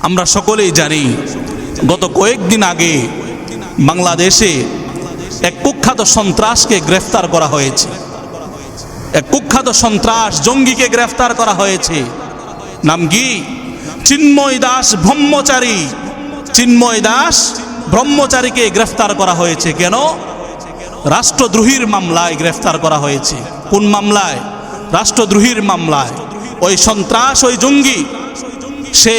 আমরা সকলেই জানি, গত কয়েকদিন আগে বাংলাদেশে এক কুখ্যাত সন্ত্রাসকে গ্রেফতার করা হয়েছে। এক কুখ্যাত সন্ত্রাস জঙ্গিকে গ্রেফতার করা হয়েছে। নাম কি? চিন্ময় দাস ব্রহ্মচারী। চিন্ময় দাস ব্রহ্মচারীকে গ্রেফতার করা হয়েছে কেন? রাষ্ট্রদ্রোহীর মামলায় গ্রেফতার করা হয়েছে। কোন মামলায়? রাষ্ট্রদ্রোহীর মামলায়। ওই সন্ত্রাস, ওই জঙ্গি, সে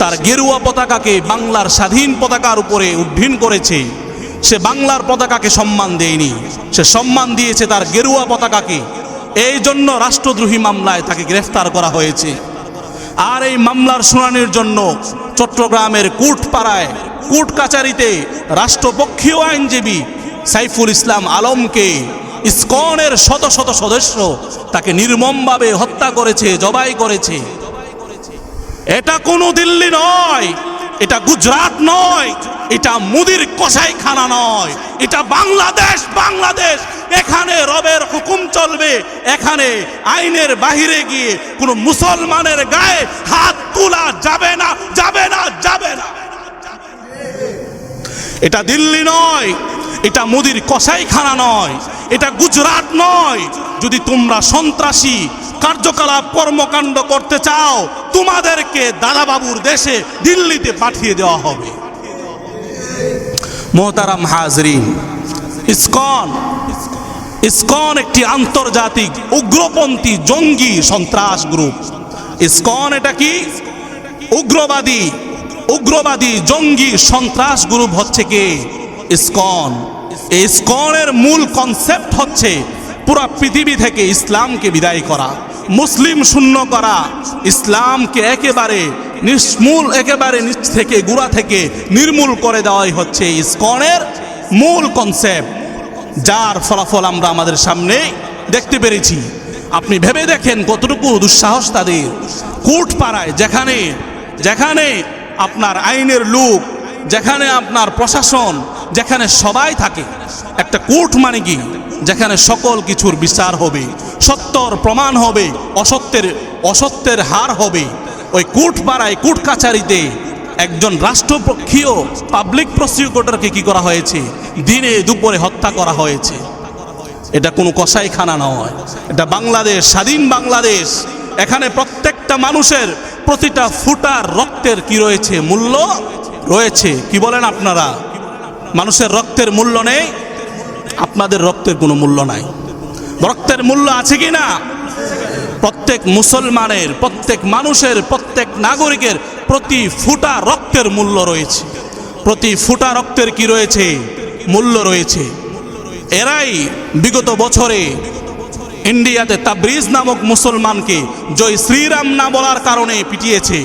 তার গেরুয়া পতাকাকে বাংলার স্বাধীন পতাকার উপরে উড্ডীন করেছে। সে বাংলার পতাকাকে সম্মান দেয়নি। সে সম্মান দিয়েছে তার গেরুয়া পতাকাকে। এই জন্য রাষ্ট্রদ্রোহী মামলায় তাকে গ্রেফতার করা হয়েছে। আর এই মামলার শুনানির জন্য চট্টগ্রামের কুটপাড়ায়, কুট কাচারিতে রাষ্ট্রপক্ষীয় আইনজীবী সাইফুল ইসলাম আলমকে ইসকনের শত শত সদস্য তাকে নির্মমভাবে হত্যা করেছে, জবাই করেছে। এটা কোনো দিল্লি নয়, এটা গুজরাট নয়, এটা মুদির কসাইখানা নয়, এটা বাংলাদেশ বাংলাদেশ। এখানে রবের হুকুম চলবে, এখানে আইনের বাহিরে গিয়ে কোনো মুসলমানের গায়ে হাত তোলা যাবে না যাবে না যাবে না। এটা দিল্লি নয়, এটা মোদির কসাইখানা নয়, এটা গুজরাট নয়। যদি তোমরা সন্ত্রাসী কার্যকলাপ, কর্মকাণ্ড করতে চাও, তোমাদেরকে দাদাবাবুর দেশে দিল্লিতে পাঠিয়ে দেওয়া হবে। মোহতারাম হাজরিন, ইসকন ইসকন একটি আন্তর্জাতিক উগ্রপন্থী জঙ্গি সন্ত্রাস গ্রুপ। ইসকন এটা কি? উগ্রবাদী উগ্রবাদী জঙ্গি সন্ত্রাস গ্রুপ হচ্ছে কি? ইসকন। ইসকনের মূল কনসেপ্ট হচ্ছে পুরো পৃথিবী থেকে ইসলামকে বিদায় করা, মুসলিম শূন্য করা, ইসলামকে একেবারে নিষ্মূল একেবারে নিচ থেকে, গুড়া থেকে নির্মূল করে দেওয়াই হচ্ছে ইসকনের মূল কনসেপ্ট যার ফলাফল আমরা আমাদের সামনে দেখতে পেরেছি। আপনি ভেবে দেখেন কতটুকু দুঃসাহস তাদের। কোর্ট পাড়ায় যেখানে যেখানে আপনার আইনের লোক যেখানে আপনার প্রশাসন, যেখানে সবাই থাকে, একটা কোর্ট মানে কি? যেখানে সকল কিছুর বিচার হবে, সত্যর প্রমাণ হবে, অসত্যের অসত্যের হার হবে। ওই কোর্ট পাড়ায় কোর্ট কাছারিতে একজন রাষ্ট্রপক্ষীয় পাবলিক প্রসিকিউটরকে কি করা হয়েছে? দিনে দুপুরে হত্যা করা হয়েছে। এটা কোনো কসাইখানা নয়। এটা বাংলাদেশ, স্বাধীন বাংলাদেশ। এখানে প্রত্যেকটা মানুষের প্রতিটা ফুটার রক্তের কি রয়েছে? মূল্য রয়েছে। কি বলেন আপনারা? মানুষের রক্তের মূল্য নেই। আপনাদের রক্তের কোনো মূল্য নাই। রক্তের মূল্য আছে কি না? প্রত্যেক মুসলমানের, প্রত্যেক মানুষের, প্রত্যেক নাগরিকের প্রতি ফুটা রক্তের মূল্য রয়েছে। প্রতি ফুটা রক্তের কি রয়েছে? মূল্য রয়েছে। এরাই বিগত বছরে ইন্ডিয়াতে তাবরিজ নামক মুসলমানকে জয় শ্রীরাম না বলার কারণে পিটিয়েছে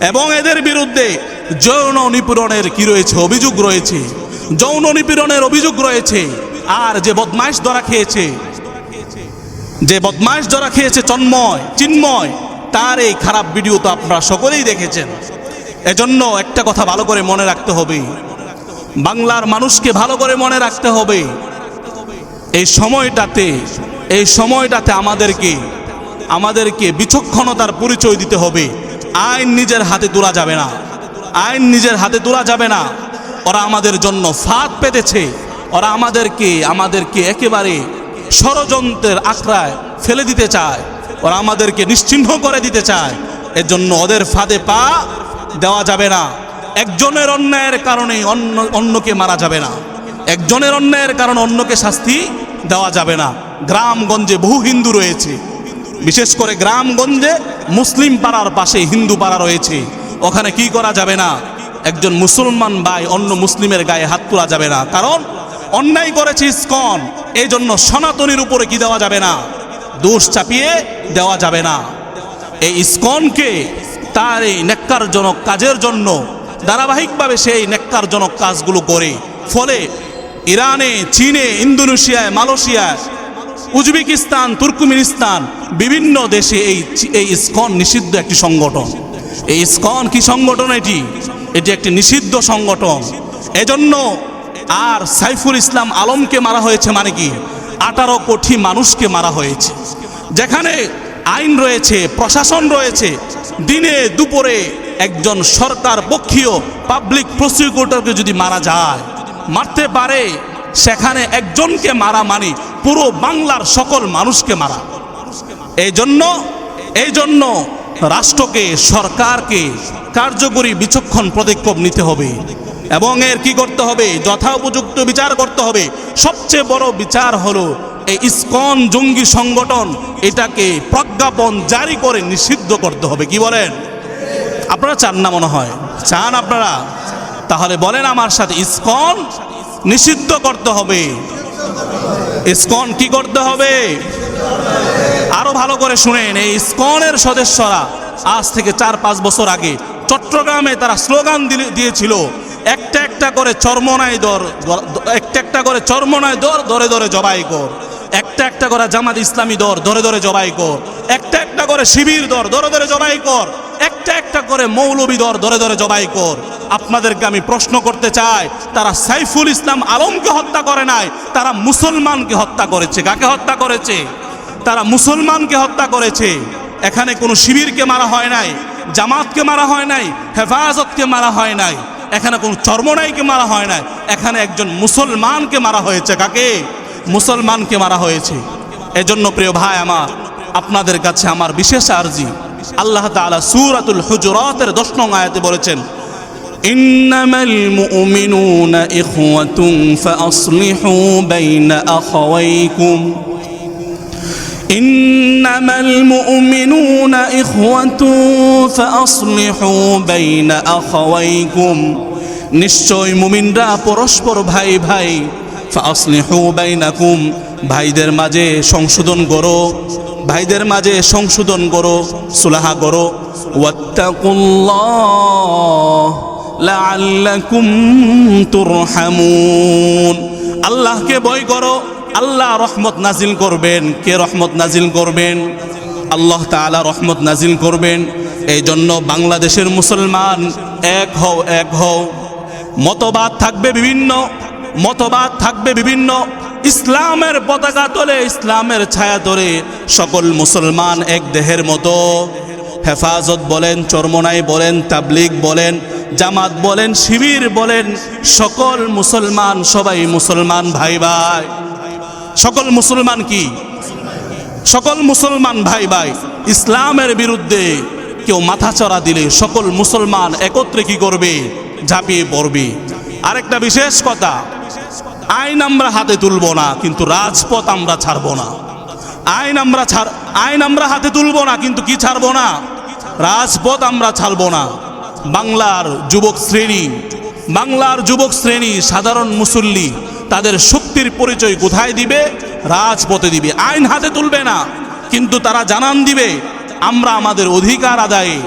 এবং এদের বিরুদ্ধে যৌন নিপীড়নের কি রয়েছে? অভিযোগ রয়েছে। যৌন নিপীড়নের অভিযোগ রয়েছে। আর যে বদমাইশ ধরা খেয়েছে, যে বদমাইশ ধরা খেয়েছে চন্ময় চিন্ময়, তার এই খারাপ ভিডিও তো আপনারা সকলেই দেখেছেন। এজন্য একটা কথা ভালো করে মনে রাখতে হবে। বাংলার মানুষকে ভালো করে মনে রাখতে হবে। এই সময়টাতে এই সময়টাতে আমাদেরকে আমাদেরকে বিচক্ষণতার পরিচয় দিতে হবে। আইন নিজের হাতে তোলা যাবে না। আইন নিজের হাতে তোলা যাবে না। ওরা আমাদের জন্য ফাঁদ পেতেছে। ওরা আমাদেরকে আমাদেরকে একেবারে ষড়যন্ত্রের আখড়ায় ফেলে দিতে চায়। ওরা আমাদেরকে নিশ্চিহ্ন করে দিতে চায়। এর জন্য ওদের ফাঁদে পা দেওয়া যাবে না। একজনের অন্যায়ের কারণে অন্য, অন্যকে মারা যাবে না। একজনের অন্যায়ের কারণে অন্যকে শাস্তি দেওয়া যাবে না। গ্রামগঞ্জে বহু হিন্দু রয়েছে। বিশেষ করে গ্রামগঞ্জে মুসলিম পাড়ার পাশে হিন্দু পাড়া রয়েছে। ওখানে কি করা যাবে না? একজন মুসলমান ভাই অন্য মুসলিমের গায়ে হাত তোলা যাবে না। কারণ, অন্যায় করেছে ইস্কন এই জন্য সনাতনীর উপরে কি দেওয়া যাবে না? দোষ চাপিয়ে দেওয়া যাবে না। এই ইস্কনকে তার এই নেককারজনক কাজের জন্য, ধারাবাহিকভাবে সেই নেককারজনক কাজগুলো করে। ফলে ইরানে, চীনে, ইন্দোনেশিয়ায়, মালয়েশিয়ায়, উজবেকিস্তান, তুর্কমেনিস্তান, বিভিন্ন দেশে এই এই ইস্কন নিষিদ্ধ একটি সংগঠন। এই ইস্কন কি সংগঠন এটি? এটি একটি নিষিদ্ধ সংগঠন। এজন্য আর সাইফুল ইসলাম আলমকে মারা হয়েছে মানে কি? আঠারো কোটি মানুষকে মারা হয়েছে। যেখানে আইন রয়েছে, প্রশাসন রয়েছে, দিনে দুপুরে একজন সরকার পক্ষীয় পাবলিক প্রসিকিউটরকে যদি মারা যায়, মারতে পারে, সেখানে একজনকে মারা মানে পুরো বাংলার সকল মানুষকে মারা। এই জন্য এই জন্য রাষ্ট্রকে, সরকারকে কার্যকরী বিচক্ষণ পদক্ষেপ নিতে হবে। এবং এর কি করতে হবে? যথোপযুক্ত বিচার করতে হবে। সবচেয়ে বড় বিচার হলো এই ইসকন জঙ্গি সংগঠন, এটাকে প্রজ্ঞাপন জারি করে নিষিদ্ধ করতে হবে। কি বলেন? আপনারা চান না মনে হয়? চান আপনারা? তাহলে বলেন আমার সাথে, ইসকন নিষিদ্ধ করতে হবে। ইসকন কি করতে হবে? আরও ভালো করে শুনেন, এই ইসকনের সদস্যরা আজ থেকে চার, পাঁচ বছর আগে চট্টগ্রামে তারা স্লোগান দিয়েছিল, একটা একটা করে চর্মনায় দর, দর- একটা একটা করে চর্মনায় দর, দরে দরে জবাই কর। একটা একটা করে জামাত ইসলামী দর ধরে ধরে জবাই কর। একটা একটা করে শিবির দর ধরে ধরে জবাই কর। একটা একটা করে মৌলবী দর ধরে ধরে জবাই কর। আপনাদেরকে আমি প্রশ্ন করতে চাই, তারা সাইফুল ইসলাম আলমকে হত্যা করে নাই, তারা মুসলমানকে হত্যা করেছে। কাকে হত্যা করেছে? তারা মুসলমানকে হত্যা করেছে এখানে কোনো শিবিরকে মারা হয় নাই জামাতকে মারা হয় নাই হেফাজতকে মারা হয় নাই এখানে কোনো চর্মনাইকে মারা হয় নাই এখানে একজন মুসলমানকে মারা হয়েছে কাকে মুসলমানকে মারা হয়েছে এজন্য প্রিয় ভাই আমার আপনাদের কাছে আমার বিশেষ আর্জি আল্লাহ তাআলা সূরাতুল হুজুরাতের 10 নং আয়াতে বলেছেন إنما المؤمنون إخوة فأصلحوا بين أخويكم إنما المؤمنون إخوة فأصلحوا بين أخويكم নিশ্চয় মুমিনরা পরস্পর ভাই ভাই ফাসলিহু বাইনাকুম ভাইদের মাঝে সংশোধন করো ভাইদের মাঝে সংশোধন করো সুলাহা করো ওয়াত্তাকুল্লাহ লাআল্লাকুম তুরহামুন আল্লাহকে ভয় করো আল্লাহ রহমত নাজিল করবেন। কে রহমত নাজিল করবেন? আল্লাহ তাআলা রহমত নাজিল করবেন। এই জন্য বাংলাদেশের মুসলমান এক হও এক হও। মতবাদ থাকবে বিভিন্ন, মতবাদ থাকবে বিভিন্ন। ইসলামের পতাকা তোলে, ইসলামের ছায়া তোলে সকল মুসলমান এক দেহের মতো। হেফাজত বলেন, চরমনাই বলেন, তাবলিগ বলেন, জামাত বলেন, শিবির বলেন, সকল মুসলমান, সবাই মুসলমান ভাই ভাই সকল মুসলমান কি? সকল মুসলমান ভাই ভাই, ইসলামের বিরুদ্ধে কেউ মাথা চড়া দিলে সকল মুসলমান একত্রে কি করবে? ঝাঁপিয়ে পড়বে। আরেকটা বিশেষ কথা, আইন আমরা হাতে তুলব না, কিন্তু রাজপথ আমরা ছাড়ব না। আইন আমরা ছাড়, আইন আমরা হাতে তুলব না, কিন্তু কি ছাড়ব না? রাজপথ আমরা ছাড়ব না। বাংলার যুবক শ্রেণি, বাংলার যুবক শ্রেণি সাধারণ মুসল্লি তাদের শক্তির পরিচয় কোথায় দিবে? রাজপথে দিবে। আইন হাতে তুলবে না, কিন্তু তারা জানান দিবে, আমরা আমাদের অধিকার আদায়ে,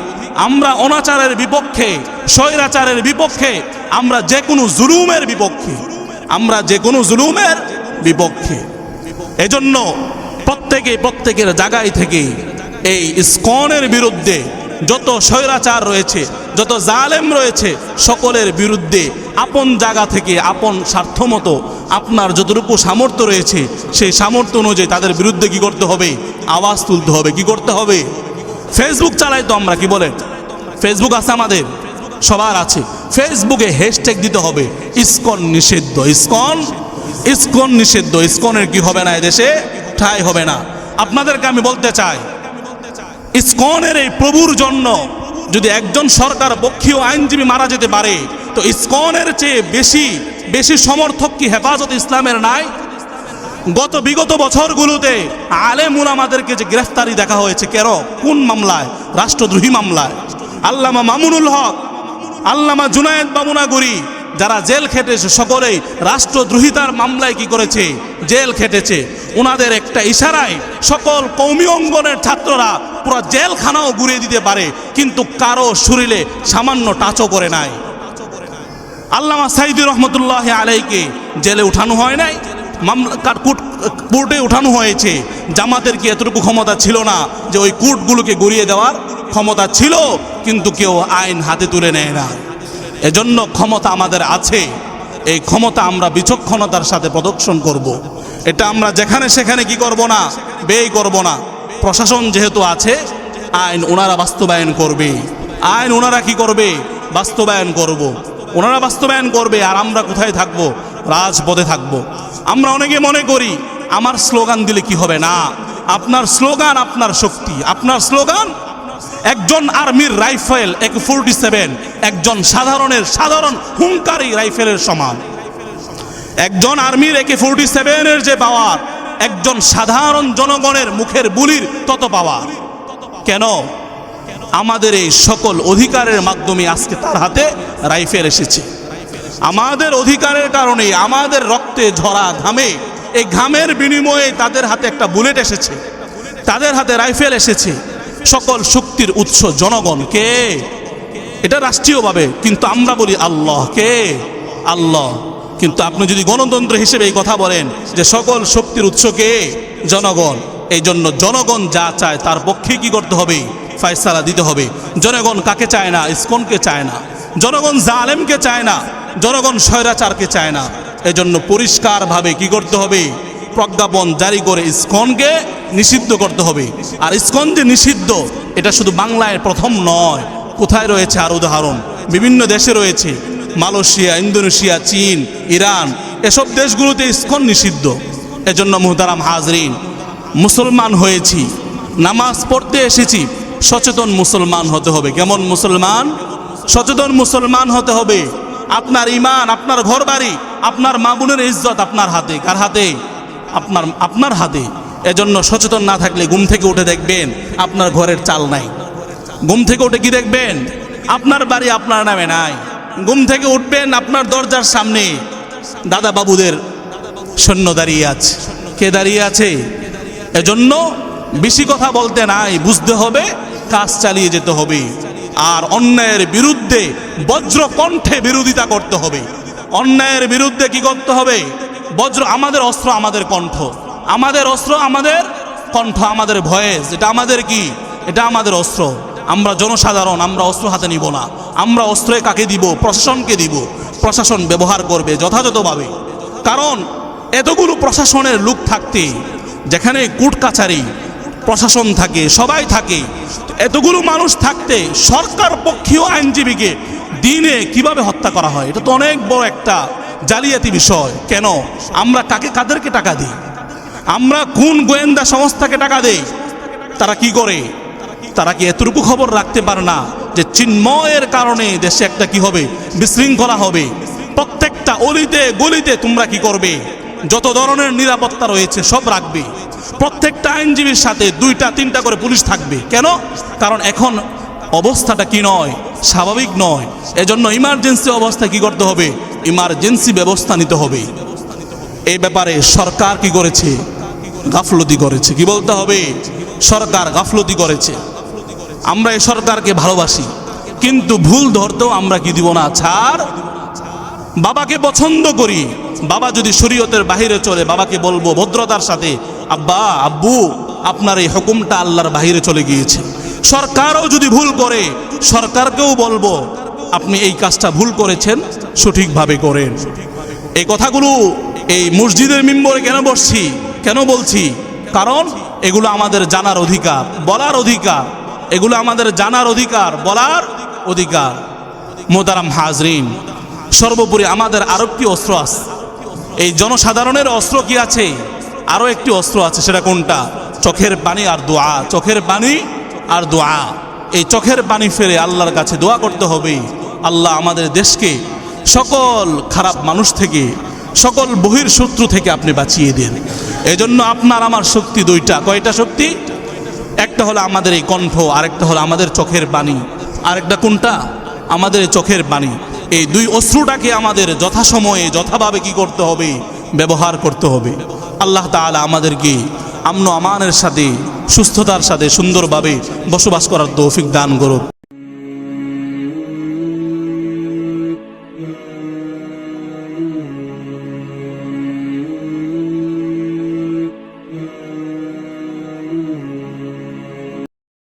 আমরা অনাচারের বিপক্ষে, স্বৈরাচারের বিপক্ষে, আমরা যে কোনো জুলুমের বিপক্ষে, আমরা যে কোনো জুলুমের বিপক্ষে। এজন্য প্রত্যেকে প্রত্যেকের জায়গায় থেকে এই স্কনের বিরুদ্ধে যত স্বৈরাচার রয়েছে, যত জালেম রয়েছে, সকলের বিরুদ্ধে আপন জায়গা থেকে আপন স্বার্থ মতো আপনার যতটুকু সামর্থ্য রয়েছে, সেই সামর্থ্য অনুযায়ী তাদের বিরুদ্ধে কি করতে হবে? আওয়াজ তুলতে হবে। কি করতে হবে? ফেসবুক চালাই তো আমরা, কি বলেন? ফেসবুক আছে আমাদের? সবার আছে। ফেসবুকে হ্যাশট্যাগ দিতে হবে, ইস্কন নিষিদ্ধ। ইস্কন? ইস্কন নিষিদ্ধ। ইস্কনের কি হবে না এদেশে ঠাই হবে না। আপনাদেরকে আমি বলতে চাই ইসকনের এই প্রভুর জন্য যদি একজন সরকার পক্ষীয় আইনজীবী মারা যেতে পারে, তো ইসকনের চেয়ে বেশি বেশি সমর্থক কি হেফাজত ইসলামের নাই? গত বিগত বছরগুলোতে আলেম উলামাদেরকে যে গ্রেফতারি দেখা হয়েছে, কেন? কোন মামলায়? রাষ্ট্রদ্রোহী মামলায়। আল্লামা মামুনুল হক, আল্লামা জুনায়েদ বামুনাগুরি যারা জেল খেটেছে, সকলেই রাষ্ট্রদ্রোহিতার মামলায় কি করেছে? জেল খেটেছে। ওনাদের একটা ইশারায় সকল কৌমি অঙ্গনের ছাত্ররা পুরো জেলখানাও ঘুরিয়ে দিতে পারে, কিন্তু কারও শরীরে সামান্য টাচও করে নাই। আল্লামা সাইদুর রহমতুল্লাহ আলাইকে জেলে উঠানো হয় নাই কোর্টে উঠানো হয়েছে। জামাতের কি এতটুকু ক্ষমতা ছিল না যে ওই কোর্টগুলোকে গড়িয়ে দেওয়ার ক্ষমতা ছিল, কিন্তু কেউ আইন হাতে তুলে নেয় না। এজন্য ক্ষমতা আমাদের আছে, এই ক্ষমতা আমরা বিচক্ষণতার সাথে প্রদর্শন করব। এটা আমরা যেখানে সেখানে কি করব না? ব্যয় করব না। প্রশাসন যেহেতু আছে, আইন ওনারা বাস্তবায়ন করবে। আইন ওনারা কি করবে? বাস্তবায়ন করব। ওনারা বাস্তবায়ন করবে আর আমরা কোথায় থাকব? রাজপথে থাকব। আমরা অনেকে মনে করি, আমার স্লোগান দিলে কি হবে? না, আপনার স্লোগান আপনার শক্তি। আপনার স্লোগান, একজন আর্মির রাইফেল এক ফোরটি সেভেন, একজন সাধারণের সাধারণ হুঙ্কারি রাইফেলের সমান। একজন আর্মির একে ফোরটি সেভেনের যে পাওয়ার একজন সাধারণ জনগণের মুখের বুলির তত পাওয়া। কেন? আমাদের এই সকল অধিকারের মাধ্যমে আজকে তার হাতে রাইফেল এসেছে। আমাদের অধিকারের কারণে, আমাদের রক্তে ঝরা ঘামে, এই ঘামের বিনিময়ে তাদের হাতে একটা বুলেট এসেছে। তাদের হাতে রাইফেল এসেছে। সকল শক্তির উৎস জনগণ কে? এটা রাষ্ট্রীয়ভাবে, কিন্তু আমরা বলি আল্লাহ কে? আল্লাহ। কিন্তু আপনি যদি গণতন্ত্র হিসেবে এই কথা বলেন যে সকল শক্তির উৎসকে জনগণ। এই জন্য জনগণ যা চায় তার পক্ষে কি করতে হবে? ফয়সালা দিতে হবে। জনগণ কাকে চায় না? ইসকনকে চায় না। জনগণ জালেমকে চায় না? জনগণ স্বৈরাচারকে চায় না? এজন্য পরিষ্কারভাবে কি করতে হবে? প্রজ্ঞাপন জারি করে ইসকনকে নিষিদ্ধ করতে হবে। আর ইসকন যে নিষিদ্ধ, এটা শুধু বাংলায় প্রথম নয়। কোথায় রয়েছে? আর উদাহরণ। বিভিন্ন দেশে রয়েছে। মালয়েশিয়া, ইন্দোনেশিয়া, চীন, ইরান এসব দেশগুলোতে ইসকন নিষিদ্ধ। এজন্য মুহতারাম হাজরিন, মুসলমান হয়েছি, নামাজ পড়তে এসেছি, সচেতন মুসলমান হতে হবে। কেমন মুসলমান? সচেতন মুসলমান হতে হবে। আপনার ইমান আপনার ঘর বাড়ি আপনার মা বোনের ইজ্জত আপনার হাতে। কার হাতে? আপনার আপনার হাতে। এজন্য সচেতন না থাকলে ঘুম থেকে উঠে দেখবেন আপনার ঘরের চাল নাই। ঘুম থেকে উঠে কি দেখবেন? আপনার বাড়ি আপনার নামে নাই। ঘুম থেকে উঠবেন আপনার দরজার সামনে। দাদা বাবুদের সৈন্য দাঁড়িয়ে আছে। কে দাঁড়িয়ে আছে? এজন্য বেশি কথা বলতে নাই, বুঝতে হবে, কাজ চালিয়ে যেতে হবে। আর অন্যায়ের বিরুদ্ধে বজ্র কণ্ঠে বিরোধিতা করতে হবে। অন্যায়ের বিরুদ্ধে কি করতে হবে? বজ্র আমাদের অস্ত্র, আমাদের কণ্ঠ। আমাদের অস্ত্র, আমাদের কণ্ঠ, আমাদের ভয়েস এটা আমাদের কি? এটা আমাদের অস্ত্র। আমরা জনসাধারণ, আমরা অস্ত্র হাতে নিব না। আমরা অস্ত্রে কাকে দিব? প্রশাসনকে দিব। প্রশাসন ব্যবহার করবে যথাযথভাবে। কারণ এতগুলো প্রশাসনের লোক থাকতে, যেখানে কোর্ট কাছারি, প্রশাসন থাকে, সবাই থাকে, এতগুলো মানুষ থাকতে সরকার পক্ষীয় আইনজীবীকে দিনে কীভাবে হত্যা করা হয়? এটা তো অনেক বড় একটা জালিয়াতি বিষয়। কেন? আমরা কাকে, কাদেরকে টাকা দিই? আমরা কোন গোয়েন্দা সংস্থাকে টাকা দেই? তারা কি করে? তারা কি এতটুকু খবর রাখতে পারে না যে চিন্ময়ের কারণে দেশে একটা কি হবে? বিশৃঙ্খলা হবে। প্রত্যেকটা অলিতে গলিতে তোমরা কি করবে? যত ধরনের নিরাপত্তা রয়েছে সব রাখবে। প্রত্যেকটা আইনজীবীর সাথে দুইটা, তিনটা করে পুলিশ থাকবে। কেন? কারণ এখন অবস্থাটা কি নয়? স্বাভাবিক নয়। এজন্য ইমার্জেন্সি অবস্থা কি করতে হবে? ইমার্জেন্সি ব্যবস্থা নিতে হবে। এই ব্যাপারে সরকার কি করেছে? গাফলতি করেছে। কি বলতে হবে? সরকার গাফলতি করেছে। আমরা এই সরকারকে ভালোবাসি। কিন্তু ভুল ধরতেও আমরা কি দিব না? ছাড়। বাবাকে পছন্দ করি। বাবা যদি শরীয়তের বাহিরে চলে, বাবাকে বলব ভদ্রতার সাথে, আব্বা, আব্বু, আপনার এই হুকুমটা আল্লাহর বাহিরে চলে গিয়েছে। সরকারও যদি ভুল করে, সরকারকেও বলব, আপনি এই কাজটা ভুল করেছেন, সঠিকভাবে করেন। এই কথাগুলো এই মসজিদের মিম্বরে কেন বসছি, কেন বলছি? কারণ এগুলো আমাদের জানার অধিকার, বলার অধিকার। এগুলো আমাদের জানার অধিকার, বলার অধিকার। মোতারাম হাজরিন, সর্বোপরি আমাদের আরও একটি অস্ত্র আছে। এই জনসাধারণের অস্ত্র কি আছে? আরও একটি অস্ত্র আছে, সেটা কোনটা? চোখের পানি আর দোয়া। চোখের পানি আর দোয়া। এই চোখের পানি ফেলে আল্লাহর কাছে দোয়া করতে হবে। আল্লাহ আমাদের দেশকে সকল খারাপ মানুষ থেকে, সকল বহির শত্রু থেকে আপনি বাঁচিয়ে দেন। এজন্য আপনার, আমার শক্তি দুইটা। কয়টা শক্তি? একটা হলো আমাদের এই কণ্ঠ, আরেকটা হলো আমাদের চোখের বাণী। আরেকটা কোনটা? আমাদের চোখের বাণী। এই দুই অশ্রুটাকে আমাদের যথাসময়ে, যথাভাবে কি করতে হবে? ব্যবহার করতে হবে। আল্লাহ তাআলা আমাদেরকে আমন আমানের সাথে, সুস্থতার সাথে, সুন্দরভাবে বসবাস করার তৌফিক দান করুক।